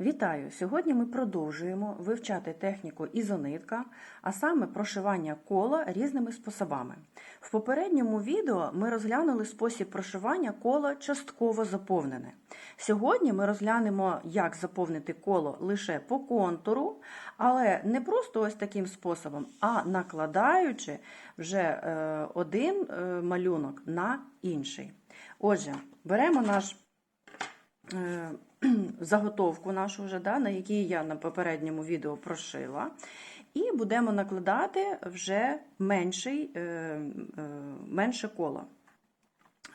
Вітаю! Сьогодні ми продовжуємо вивчати техніку ізонитка, а саме прошивання кола різними способами. В попередньому відео ми розглянули спосіб прошивання кола частково заповнене. Сьогодні ми розглянемо, як заповнити коло лише по контуру, але не просто ось таким способом, а накладаючи вже е, один е, малюнок на інший. Отже, беремо наш е, заготовку нашу вже, да, на якій я на попередньому відео прошила. І будемо накладати вже менший, е, е, менше коло,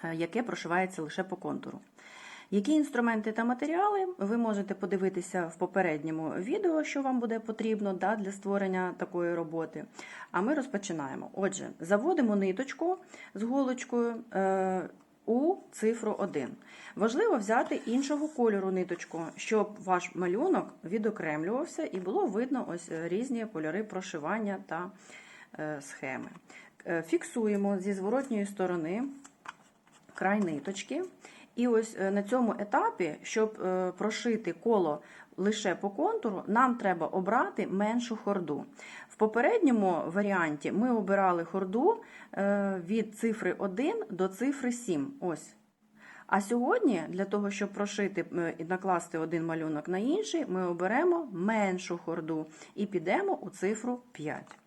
е, яке прошивається лише по контуру. Які інструменти та матеріали ви можете подивитися в попередньому відео, що вам буде потрібно да, для створення такої роботи. А ми розпочинаємо. Отже, заводимо ниточку з голочкою у цифру 1. Важливо взяти іншого кольору ниточку, щоб ваш малюнок відокремлювався і було видно ось різні кольори прошивання та е, схеми. Е, Фіксуємо зі зворотньої сторони край ниточки. І ось е, на цьому етапі, щоб е, прошити коло лише по контуру, нам треба обрати меншу хорду. В попередньому варіанті ми обирали хорду е, від цифри 1 до цифри 7. Ось. А сьогодні, для того, щоб прошити е, і накласти один малюнок на інший, ми оберемо меншу хорду і підемо у цифру 5.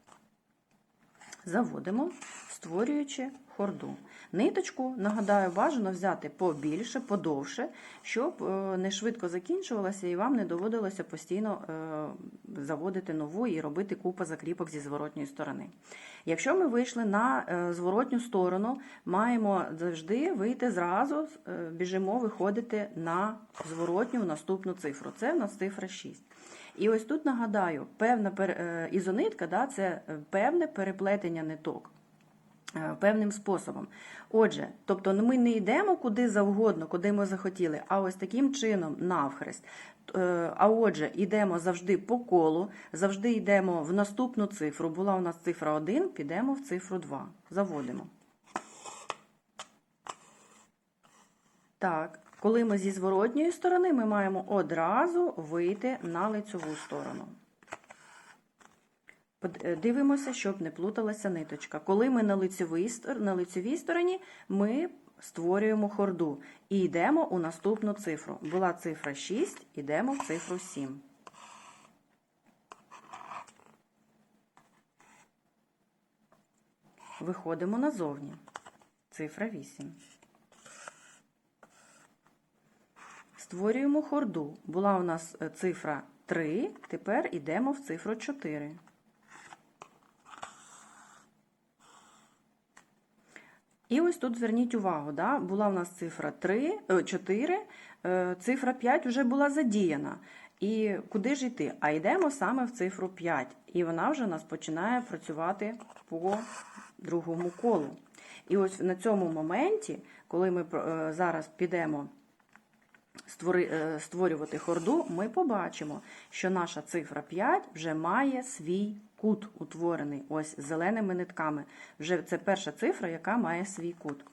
Заводимо, створюючи хорду. Ниточку, нагадаю, бажано взяти побільше, подовше, щоб е, не швидко закінчувалося і вам не доводилося постійно е, заводити нову і робити купу закріпок зі зворотньої сторони. Якщо ми вийшли на е, зворотню сторону, маємо завжди вийти зразу, біжимо виходити на зворотню наступну цифру. Це в нас цифра 6. І ось тут нагадаю, певна ізонитка да, це певне переплетення ниток. Певним способом. Отже, тобто ми не йдемо куди завгодно, куди ми захотіли, а ось таким чином навхрест. А отже, йдемо завжди по колу, завжди йдемо в наступну цифру. Була у нас цифра 1, підемо в цифру 2. Заводимо. Так, коли ми зі зворотньої сторони, ми маємо одразу вийти на лицьову сторону. Дивимося, щоб не плуталася ниточка. Коли ми на лицевій, на лицевій стороні, ми створюємо хорду і йдемо у наступну цифру. Була цифра 6, йдемо в цифру 7. Виходимо назовні. Цифра 8. Створюємо хорду. Була у нас цифра 3, тепер йдемо в цифру 4. І ось тут зверніть увагу, да, була в нас цифра 3, 4, е, цифра 5 вже була задіяна. І куди ж йти? А йдемо саме в цифру 5. І вона вже у нас починає працювати по другому колу. І ось на цьому моменті, коли ми е, зараз підемо е, створювати хорду, ми побачимо, що наша цифра 5 вже має свій кут утворений ось зеленими нитками. Вже це перша цифра, яка має свій кут.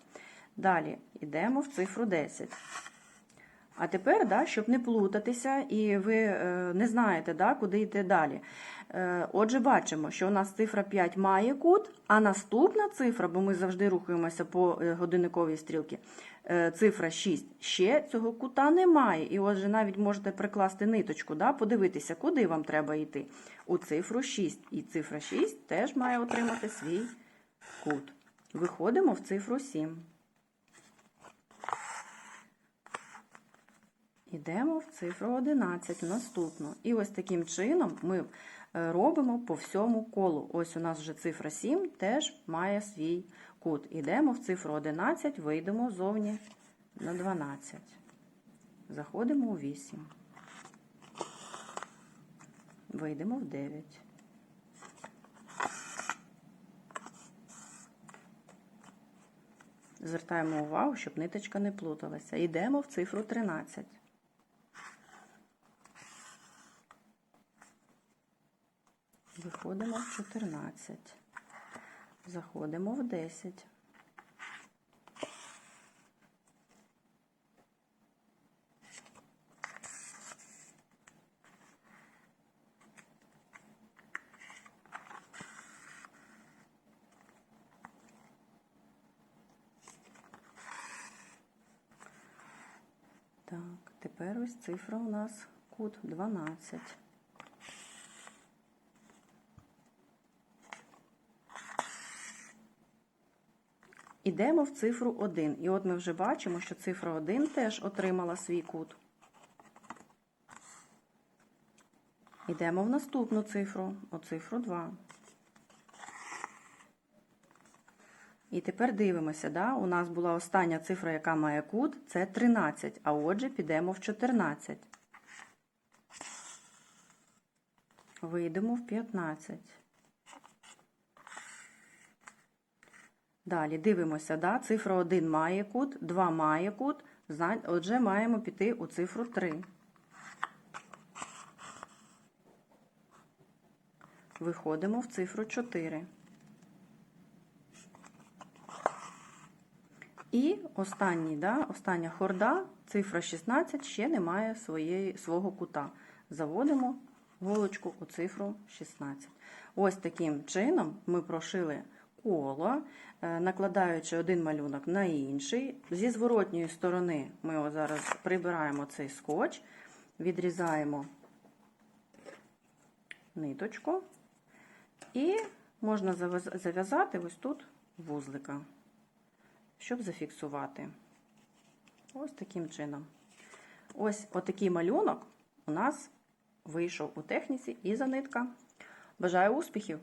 Далі йдемо в цифру 10. А тепер, да, щоб не плутатися, і ви е, не знаєте, да, куди йти далі. Е, отже, бачимо, що у нас цифра 5 має кут, а наступна цифра, бо ми завжди рухаємося по е, годинниковій стрілці, цифра 6 ще цього кута немає. І отже, навіть можете прикласти ниточку, да, подивитися, куди вам треба йти. У цифру 6. І цифра 6 теж має отримати свій кут. Виходимо в цифру 7. Йдемо в цифру 11, наступну. І ось таким чином ми робимо по всьому колу. Ось у нас вже цифра 7 теж має свій кут. Йдемо в цифру 11, вийдемо зовні на 12. Заходимо у 8. Вийдемо в 9. Звертаємо увагу, щоб ниточка не плуталася. Йдемо в цифру 13. Виходимо в 14. Заходимо в 10. Так, тепер ось цифра у нас кут 12. Ідемо в цифру 1. І от ми вже бачимо, що цифра 1 теж отримала свій кут. Йдемо в наступну цифру, у цифру 2. І тепер дивимося, да? у нас була остання цифра, яка має кут, це 13, а отже підемо в 14. Вийдемо в 15. Далі дивимося, да? цифра 1 має кут, 2 має кут, отже маємо піти у цифру 3. Виходимо в цифру 4. І останній, да, остання хорда, цифра 16, ще не має свого кута. Заводимо голочку у цифру 16. Ось таким чином ми прошили коло, е, накладаючи один малюнок на інший. Зі зворотньої сторони ми зараз прибираємо цей скотч, відрізаємо ниточку і можна зав'язати ось тут вузлика щоб зафіксувати. Ось таким чином. Ось отакий малюнок у нас вийшов у техніці і за нитка. Бажаю успіхів!